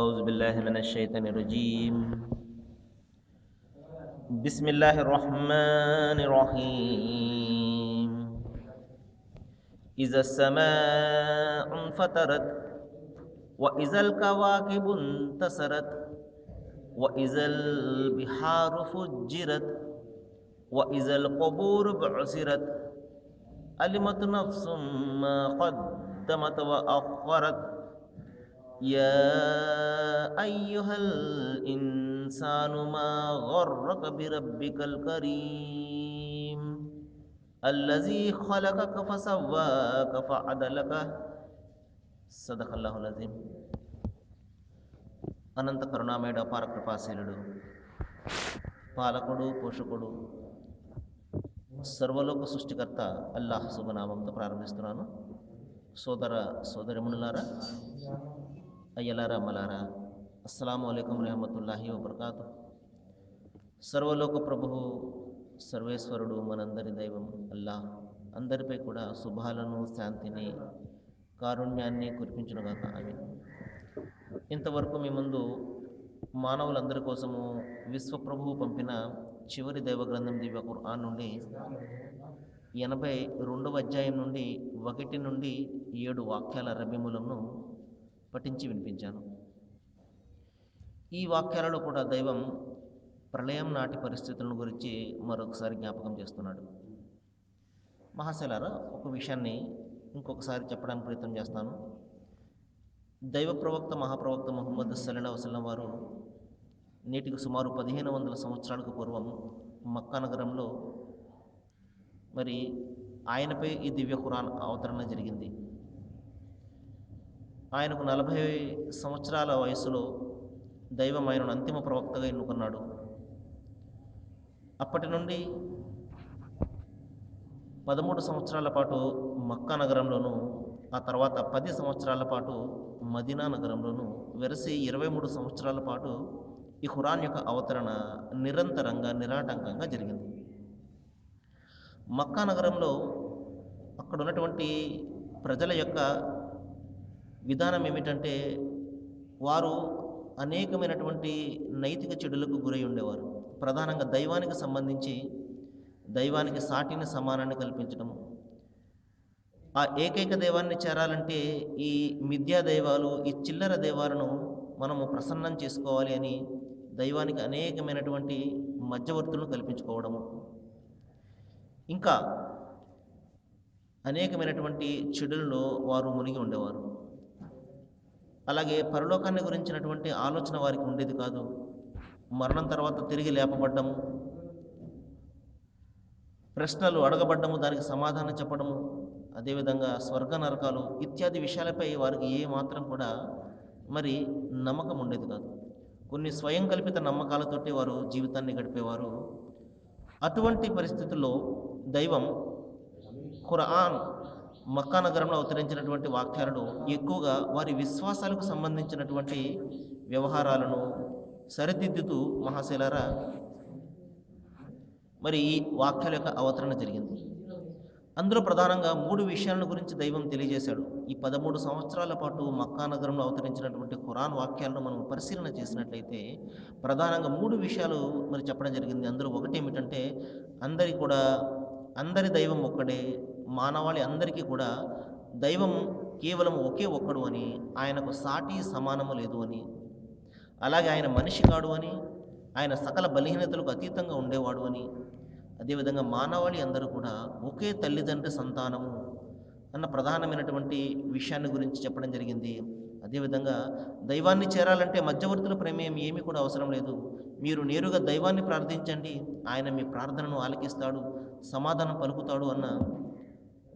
أعوذ بالله من الشيطان الرجيم. بسم الله الرحمن الرحيم. إذا السماء انفطرت وإذا الكواكب انتصرت وإذا البحار فجرت وإذا القبور بعثرت علمت نفس ما قدمت وأخرت. يا أيها الإنسان ما غرك بربك الكريم الذي خلقك فسواك فعدلك صدق الله العظيم అనంత కరుణామయుడ అపార కృపాశీలుడు పాలకుడు పోషకుడు సర్వలోక సృష్టికర్త అల్లాహ్ శుభనామంతో ప్రారంభిస్తున్నాను సోదర సోదరిమునులారా అయ్యలారా మలారా అస్సలం అయికం రహమతుల్లాహి వబర్కాతు. సర్వలోక ప్రభువు సర్వేశ్వరుడు మనందరి దైవం అల్లాహ్. అందరిపై కూడా శుభాలను శాంతిని కారుణ్యాన్ని కురిపించునుగాక ఆమె ఇంతవరకు మీ ముందు మానవులందరి కోసము విశ్వప్రభువు పంపిన చివరి దైవ గ్రంథం దివ్య ఖుర్ఆన్ నుండి ఎనభై రెండవ అధ్యాయం నుండి ఒకటి నుండి ఏడు వాక్యాల రబిములను పఠించి వినిపించాను. ఈ వాక్యాలలో కూడా దైవం ప్రళయం నాటి పరిస్థితులను గురించి మరొకసారి జ్ఞాపకం చేస్తున్నాడు. మహాశైలారా ఒక విషయాన్ని ఇంకొకసారి చెప్పడానికి ప్రయత్నం చేస్తాను. దైవ ప్రవక్త మహాప్రవక్త ముహమ్మద్ సల్లా వసలం వారు నేటికి సుమారు పదిహేను వందల సంవత్సరాలకు పూర్వం మక్కా నగరంలో మరి ఆయనపై ఈ దివ్య ఖురాన్ అవతరణ జరిగింది. ఆయనకు నలభై సంవత్సరాల వయసులో దైవం ఆయనను అంతిమ ప్రవక్తగా ఎన్నుకున్నాడు. అప్పటి నుండి పదమూడు సంవత్సరాల పాటు మక్కా నగరంలోనూ ఆ తర్వాత పది సంవత్సరాల పాటు మదీనా నగరంలోనూ వెరసి ఇరవై మూడు సంవత్సరాల పాటు ఈ ఖురాన్ యొక్క అవతరణ నిరంతరంగా నిరాటంకంగా జరిగింది. మక్కా నగరంలో అక్కడ ఉన్నటువంటి ప్రజల యొక్క విధానం ఏమిటంటే వారు అనేకమైనటువంటి నైతిక చెడులకు గురై ఉండేవారు. ప్రధానంగా దైవానికి సంబంధించి దైవానికి సాటిని సమానాన్ని కల్పించడము ఆ ఏకైక దైవాన్ని చేరాలంటే ఈ మిథ్యా దైవాలు ఈ చిల్లర దైవాలను మనము ప్రసన్నం చేసుకోవాలి అని దైవానికి అనేకమైనటువంటి మధ్యవర్తులను కల్పించుకోవడము. ఇంకా అనేకమైనటువంటి చెడుల్లో వారు మునిగి ఉండేవారు. అలాగే పరలోకాన్ని గురించినటువంటి ఆలోచన వారికి ఉండేది కాదు. మరణం తర్వాత తిరిగి లేపబడ్డము. ప్రశ్నలు అడగబడ్డము దానికి సమాధానం చెప్పడము అదేవిధంగా స్వర్గ నరకాలు ఇత్యాది విషయాలపై వారికి ఏ మాత్రం కూడా మరి నమ్మకం ఉండేది కాదు. కొన్ని స్వయం కల్పిత నమ్మకాలతోటి వారు జీవితాన్ని గడిపేవారు. అటువంటి పరిస్థితుల్లో దైవం ఖురాన్ మక్కా నగరంలో అవతరించినటువంటి వాక్యాలను ఎక్కువగా వారి విశ్వాసాలకు సంబంధించినటువంటి వ్యవహారాలను సరిదిద్దుతూ మహాశైలారా మరి ఈ వాక్యాల యొక్క అవతరణ జరిగింది. అందులో ప్రధానంగా మూడు విషయాలను గురించి దైవం తెలియజేశాడు. ఈ పదమూడు సంవత్సరాల పాటు మక్కా నగరంలో అవతరించినటువంటి ఖురాన్ వాక్యాలను మనం పరిశీలన చేసినట్లయితే ప్రధానంగా మూడు విషయాలు మరి చెప్పడం జరిగింది. అందులో ఒకటి ఏమిటంటే అందరి కూడా అందరి దైవం ఒక్కడే మానవాళి అందరికీ కూడా దైవం కేవలం ఒకే ఒక్కడు అని ఆయనకు సాటి సమానము లేదు అని. అలాగే ఆయన మనిషి కాడు అని ఆయన సకల బలహీనతలకు అతీతంగా ఉండేవాడు అని. అదేవిధంగా మానవాళి అందరూ కూడా ఒకే తల్లిదండ్రి సంతానము అన్న ప్రధానమైనటువంటి విషయాన్ని గురించి చెప్పడం జరిగింది. అదేవిధంగా దైవాన్ని చేరాలంటే మధ్యవర్తుల ప్రమేయం ఏమీ కూడా అవసరం లేదు. మీరు నేరుగా దైవాన్ని ప్రార్థించండి. ఆయన మీ ప్రార్థనను ఆలకిస్తాడు సమాధానం పలుకుతాడు అన్న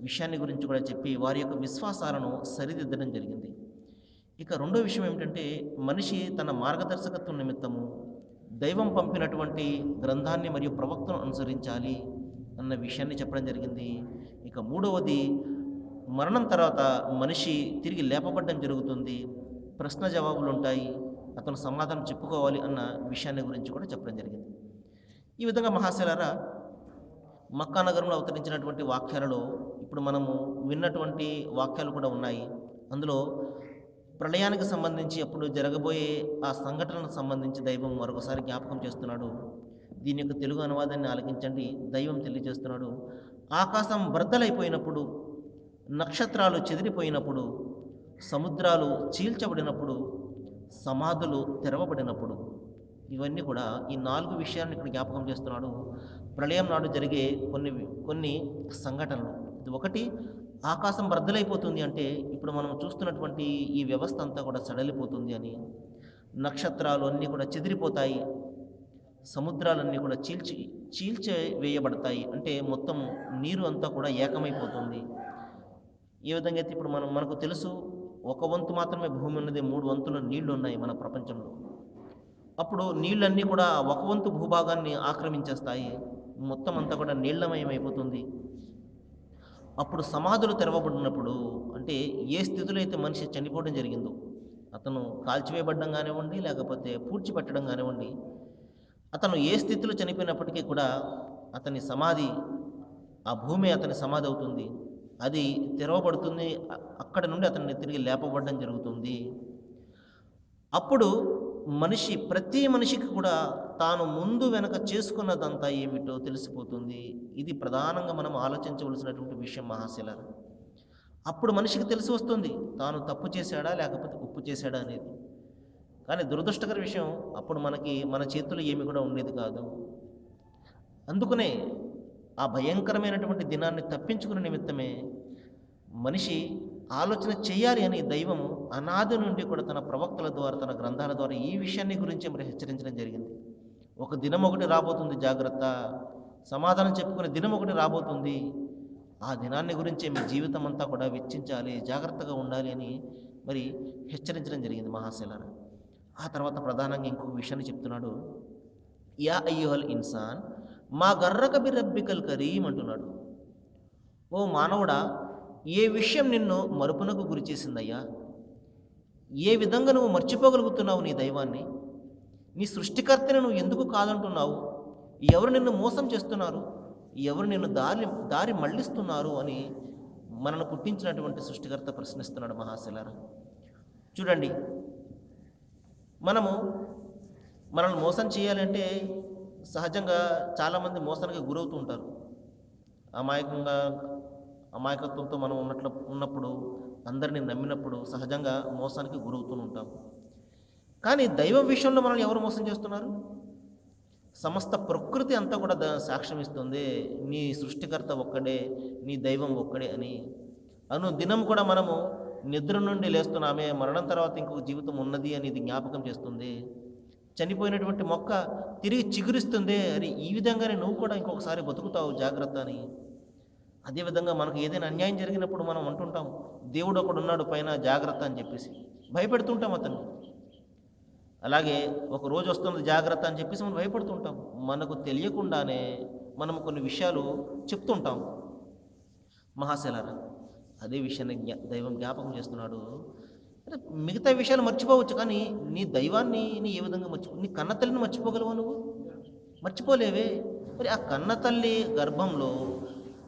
విషయాన్ని గురించి కూడా చెప్పి వారి యొక్క విశ్వాసాలను సరిదిద్దడం జరిగింది. ఇక రెండో విషయం ఏమిటంటే మనిషి తన మార్గదర్శకత్వం నిమిత్తము దైవం పంపినటువంటి గ్రంథాన్ని మరియు ప్రవక్తను అనుసరించాలి అన్న విషయాన్ని చెప్పడం జరిగింది. ఇక మూడవది మరణం తర్వాత మనిషి తిరిగి లేపబడ్డం జరుగుతుంది. ప్రశ్న జవాబులు ఉంటాయి అతను సమాధానం చెప్పుకోవాలి అన్న విషయాన్ని గురించి కూడా చెప్పడం జరిగింది. ఈ విధంగా మహాశిలారా మక్కా నగరంలో అవతరించినటువంటి వాక్యాలలో ఇప్పుడు మనము విన్నటువంటి వాక్యాలు కూడా ఉన్నాయి. అందులో ప్రళయానికి సంబంధించి అప్పుడు జరగబోయే ఆ సంఘటనకు సంబంధించి దైవం మరొకసారి జ్ఞాపకం చేస్తున్నాడు. దీని యొక్క తెలుగు అనువాదాన్ని ఆలకించండి. దైవం తెలియజేస్తున్నాడు. ఆకాశం బద్దలైపోయినప్పుడు నక్షత్రాలు చెదిరిపోయినప్పుడు సముద్రాలు చీల్చబడినప్పుడు సమాధులు తెరవబడినప్పుడు ఇవన్నీ కూడా ఈ నాలుగు విషయాలను ఇక్కడ జ్ఞాపకం చేస్తున్నాడు. ప్రళయం నాడు జరిగే కొన్ని కొన్ని సంఘటనలు. ఇది ఒకటి. ఆకాశం బద్దలైపోతుంది అంటే ఇప్పుడు మనం చూస్తున్నటువంటి ఈ వ్యవస్థ అంతా కూడా సడలిపోతుంది అని. నక్షత్రాలు అన్నీ కూడా చెదిరిపోతాయి. సముద్రాలన్నీ కూడా చీల్చి చీల్చే వేయబడతాయి. అంటే మొత్తం నీరు అంతా కూడా ఏకమైపోతుంది. ఏ విధంగా అయితే ఇప్పుడు మనం మనకు తెలుసు ఒక వంతు మాత్రమే భూమి ఉన్నది మూడు వంతుల నీళ్ళు ఉన్నాయి మన ప్రపంచంలో. అప్పుడు నీళ్ళన్నీ కూడా ఒక వంతు భూభాగాన్ని ఆక్రమించేస్తాయి. మొత్తం అంతా కూడా నీళ్ళమయమైపోతుంది అప్పుడు సమాధులు తెరవబడినప్పుడు అంటే ఏ స్థితిలో అయితే మనిషి చనిపోవడం జరిగిందో అతను కాల్చివేయబడడం కానివ్వండి లేకపోతే పూడ్చిపెట్టడం కానివ్వండి అతను ఏ స్థితిలో చనిపోయినప్పటికీ కూడా అతని సమాధి ఆ భూమి అతని సమాధి అవుతుంది. అది తెరవబడుతుంది. అక్కడ నుండి అతన్ని తిరిగి లేపబడడం జరుగుతుంది. అప్పుడు మనిషి ప్రతి మనిషికి కూడా తాను ముందు వెనక చేసుకున్నదంతా ఏమిటో తెలిసిపోతుంది. ఇది ప్రధానంగా మనం ఆలోచించవలసినటువంటి విషయం మహాశిల అప్పుడు మనిషికి తెలిసి వస్తుంది తాను తప్పు చేశాడా లేకపోతే ఉప్పు చేశాడా అనేది. కానీ దురదృష్టకర విషయం అప్పుడు మనకి మన చేతులు ఏమి కూడా ఉండేది కాదు. అందుకనే ఆ భయంకరమైనటువంటి దినాన్ని తప్పించుకునే నిమిత్తమే మనిషి ఆలోచన చేయాలి అని దైవము అనాది నుండి కూడా తన ప్రవక్తల ద్వారా తన గ్రంథాల ద్వారా ఈ విషయాన్ని గురించి మరి హెచ్చరించడం జరిగింది. ఒక దినం ఒకటి రాబోతుంది జాగ్రత్త. సమాధానం చెప్పుకునే దినం ఒకటి రాబోతుంది. ఆ దినాన్ని గురించి మీ జీవితం అంతా కూడా వెచ్చించాలి జాగ్రత్తగా ఉండాలి అని మరి హెచ్చరించడం జరిగింది మహాశిలారా. ఆ తర్వాత ప్రధానంగా ఇంకొక విషయాన్ని చెప్తున్నాడు. యా అయ్యోహల్ ఇన్సాన్ మా గర్రక బిరబ్బికల్ కరీం అంటున్నాడు. ఓ మానవుడా ఏ విషయం నిన్ను మరుపునకు గురి చేసిందయ్యా? ఏ విధంగా నువ్వు మర్చిపోగలుగుతున్నావు నీ దైవాన్ని? నీ సృష్టికర్తని నువ్వు ఎందుకు కాదంటున్నావు? ఎవరు నిన్ను మోసం చేస్తున్నారు? ఎవరు నిన్ను దారి దారి మళ్ళిస్తున్నారు అని మనను పుట్టించినటువంటి సృష్టికర్త ప్రశ్నిస్తున్నాడు మహాశిలారా. చూడండి మనము మనల్ని మోసం చేయాలంటే సహజంగా చాలామంది మోసానికి గురవుతూ ఉంటారు. అమాయకంగా అమాయకత్వంతో మనం ఉన్నట్లు ఉన్నప్పుడు అందరిని నమ్మినప్పుడు సహజంగా మోసానికి గురవుతూ ఉంటాం. కానీ దైవం విషయంలో మనల్ని ఎవరు మోసం చేస్తున్నారు? సమస్త ప్రకృతి అంతా కూడా దా- సాక్ష్యం ఇస్తుంది. నీ సృష్టికర్త ఒక్కడే నీ దైవం ఒక్కడే అని. అను దినం కూడా మనము నిద్ర నుండి లేస్తున్నామే మరణం తర్వాత ఇంకొక జీవితం ఉన్నది అని ఇది జ్ఞాపకం చేస్తుంది. చనిపోయినటువంటి మొక్క తిరిగి చిగురిస్తుంది అని ఈ విధంగానే నువ్వు కూడా ఇంకొకసారి బతుకుతావు జాగ్రత్త అని. అదేవిధంగా మనకు ఏదైనా అన్యాయం జరిగినప్పుడు మనం అంటుంటాం దేవుడు ఒకడు ఉన్నాడు పైన జాగ్రత్త అని చెప్పేసి. భయపెడుతుంటాం అతన్ని. అలాగే ఒక రోజు వస్తుంది జాగ్రత్త అని చెప్పేసి మనం భయపడుతుంటాం. మనకు తెలియకుండానే మనం కొన్ని విషయాలు చెప్తుంటాం. మహాశలారా అదే విషయాన్ని జ్ఞా దైవం జ్ఞాపకం చేస్తున్నాడు. మిగతా విషయాలు మర్చిపోవచ్చు కానీ నీ దైవాన్ని నీ ఏ విధంగా మర్చిపో నీ కన్న తల్లిని మర్చిపోగలవు నువ్వు? మర్చిపోలేవే. మరి ఆ కన్న తల్లి గర్భంలో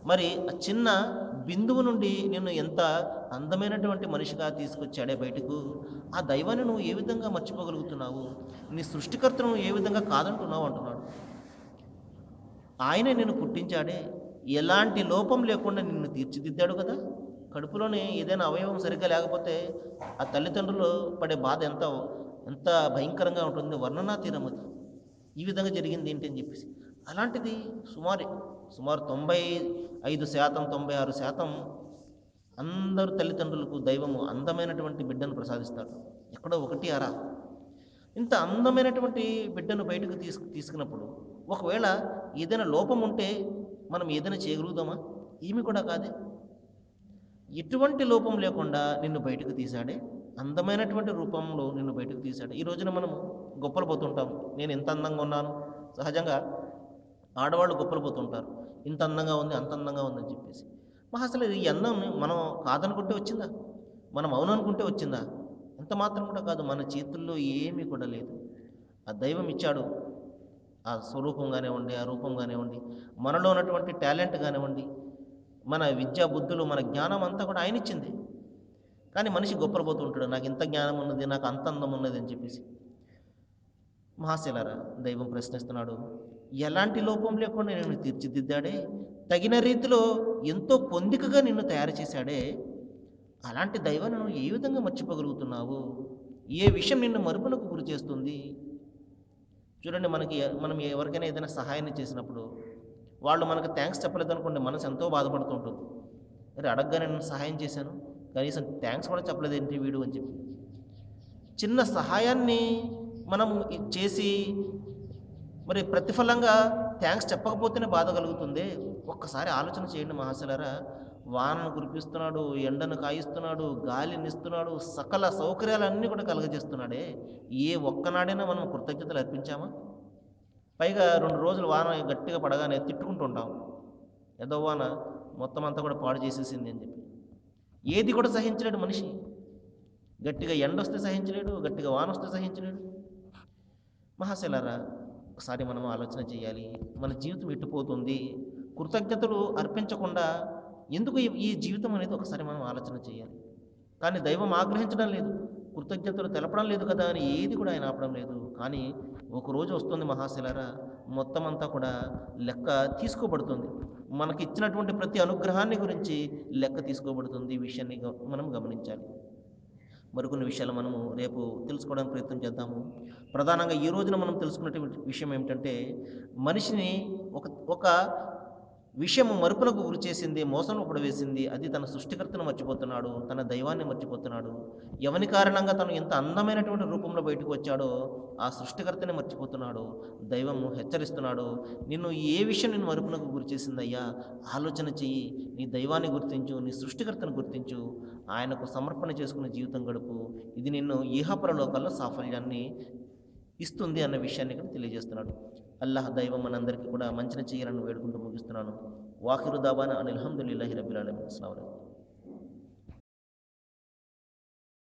మరి ఆ చిన్న బిందువు నుండి నిన్ను ఎంత అందమైనటువంటి మనిషిగా తీసుకొచ్చాడే బయటకు? ఆ దైవాన్ని నువ్వు ఏ విధంగా మర్చిపోగలుగుతున్నావు? నీ సృష్టికర్తను ఏ విధంగా కాదంటున్నావు అంటున్నాడు. ఆయనే నిన్ను పుట్టించాడే. ఎలాంటి లోపం లేకుండా నిన్ను తీర్చిదిద్దాడు కదా. కడుపులోనే ఏదైనా అవయవం సరిగ్గా లేకపోతే ఆ తల్లిదండ్రులు పడే బాధ ఎంత ఎంత భయంకరంగా ఉంటుంది. వర్ణనాతీరం అది. ఈ విధంగా జరిగింది ఏంటి అని చెప్పేసి. అలాంటిది సుమారు సుమారు తొంభై ఐదు శాతం తొంభై ఆరు శాతం అందరు తల్లిదండ్రులకు దైవము అందమైనటువంటి బిడ్డను ప్రసాదిస్తాడు ఎక్కడో ఒకటి అరా. ఇంత అందమైనటువంటి బిడ్డను బయటకు తీసు తీసుకున్నప్పుడు ఒకవేళ ఏదైనా లోపం ఉంటే మనం ఏదైనా చేయగలుగుదామా ఏమి కూడా కాదే. ఎటువంటి లోపం లేకుండా నిన్ను బయటకు తీశాడే. అందమైనటువంటి రూపంలో నిన్ను బయటకు తీశాడు. ఈ రోజున మనము గొప్పలు పోతుంటాం. నేను ఎంత అందంగా ఉన్నాను? సహజంగా ఆడవాళ్ళు గొప్పలు పోతుంటారు. ఇంత అందంగా ఉంది అంత అందంగా ఉందని చెప్పేసి. మా అసలు ఈ అందం మనం కాదనుకుంటే వచ్చిందా? మనం అవుననుకుంటే వచ్చిందా? ఎంత మాత్రం కూడా కాదు. మన చేతుల్లో ఏమీ కూడా లేదు. ఆ దైవం ఇచ్చాడు. ఆ స్వరూపం కానివ్వండి ఆ రూపం కానివ్వండి మనలో ఉన్నటువంటి టాలెంట్ కానివ్వండి మన విద్యా బుద్ధులు మన జ్ఞానం అంతా కూడా ఆయన ఇచ్చింది కానీ మనిషి గొప్పలపోతూ ఉంటాడు నాకు ఇంత జ్ఞానం ఉన్నది నాకు అంత అందం ఉన్నది అని చెప్పేసి. మహాశిలారా దైవం ప్రశ్నిస్తున్నాడు ఎలాంటి లోపం లేకుండా నేను తీర్చిదిద్దాడే? తగిన రీతిలో ఎంతో పొందికగా నిన్ను తయారు చేశాడే? అలాంటి దైవాన్ని నువ్వు ఏ విధంగా మర్చిపోగలుగుతున్నావు? ఏ విషయం నిన్ను మరుపునకు గురి చేస్తుంది చూడండి మనకి మనం ఎవరికైనా ఏదైనా సహాయాన్ని చేసినప్పుడు వాళ్ళు మనకు థ్యాంక్స్ చెప్పలేదు అనుకోండి మనసు ఎంతో బాధపడుతూ ఉంటుంది అరే అడగగానే నేను సహాయం చేశాను. కనీసం థ్యాంక్స్ కూడా చెప్పలేదు ఏంటి వీడు? అని చెప్పి. చిన్న సహాయాన్ని మనం చేసి మరి ప్రతిఫలంగా థ్యాంక్స్ చెప్పకపోతేనే బాధ కలుగుతుంది. ఒక్కసారి ఆలోచన చేయండి మహాశలరా. వానను కురిపిస్తున్నాడు ఎండను కాయిస్తున్నాడు గాలిని ఇస్తున్నాడు సకల సౌకర్యాలన్నీ కూడా కలుగజేస్తున్నాడే. ఏ ఒక్కనాడైనా మనం కృతజ్ఞతలు అర్పించామా? పైగా రెండు రోజులు వాన గట్టిగా పడగానే తిట్టుకుంటుంటాం ఏదో వాన మొత్తం అంతా కూడా పాడు చేసేసింది అని చెప్పి. ఏది కూడా సహించలేడు మనిషి. గట్టిగా ఎండ వస్తే సహించలేడు గట్టిగా వాన వస్తే సహించలేడు. మహాశలారా ఒకసారి మనం ఆలోచన చేయాలి. మన జీవితం ఎట్టుపోతుంది కృతజ్ఞతలు అర్పించకుండా ఎందుకు ఈ జీవితం అనేది ఒకసారి మనం ఆలోచన చేయాలి? కానీ దైవం ఆగ్రహించడం లేదు. కృతజ్ఞతలు తెలపడం లేదు కదా అని ఏది కూడా ఆయన ఆపడం లేదు. కానీ ఒక రోజు వస్తుంది మహాశిలారా మొత్తం అంతా కూడా లెక్క తీసుకోబడుతుంది. మనకి ఇచ్చినటువంటి ప్రతి అనుగ్రహాన్ని గురించి లెక్క తీసుకోబడుతుంది ఈ విషయాన్ని గ- మనం గమనించాలి. మరికొన్ని విషయాలు మనము రేపు తెలుసుకోవడానికి ప్రయత్నం చేద్దాము. ప్రధానంగా ఈ రోజున మనం తెలుసుకున్నటువంటి విషయం ఏమిటంటే మనిషిని ఒక ఒక విషయం మరుపునకు గురి చేసింది మోసంలో పడవేసింది అది తన సృష్టికర్తను మర్చిపోతున్నాడు తన దైవాన్ని మర్చిపోతున్నాడు. ఎవని కారణంగా తను ఎంత అందమైనటువంటి రూపంలో బయటకు వచ్చాడో ఆ సృష్టికర్తని మర్చిపోతున్నాడు. దైవం హెచ్చరిస్తున్నాడు నిన్ను ఏ విషయం నిన్ను మరుపునకు గురి చేసిందయ్యా? ఆలోచన చెయ్యి. నీ దైవాన్ని గుర్తించు నీ సృష్టికర్తను గుర్తించు. ఆయనకు సమర్పణ చేసుకునే జీవితం గడుపు. ఇది నిన్ను ఈహపరలోకాల్లో సాఫల్యాన్ని ఇస్తుంది అన్న విషయాన్ని ఇక్కడ తెలియజేస్తున్నాడు. అల్లాహ్ దైవం మనందరికీ కూడా మంచిని చేయాలని వేడుకుంటూ ముగిస్తున్నాను. వాఖిరు దాబాన అని అల్హమ్దుల్లాహి రబిల్ అలమిన్ అస్సలం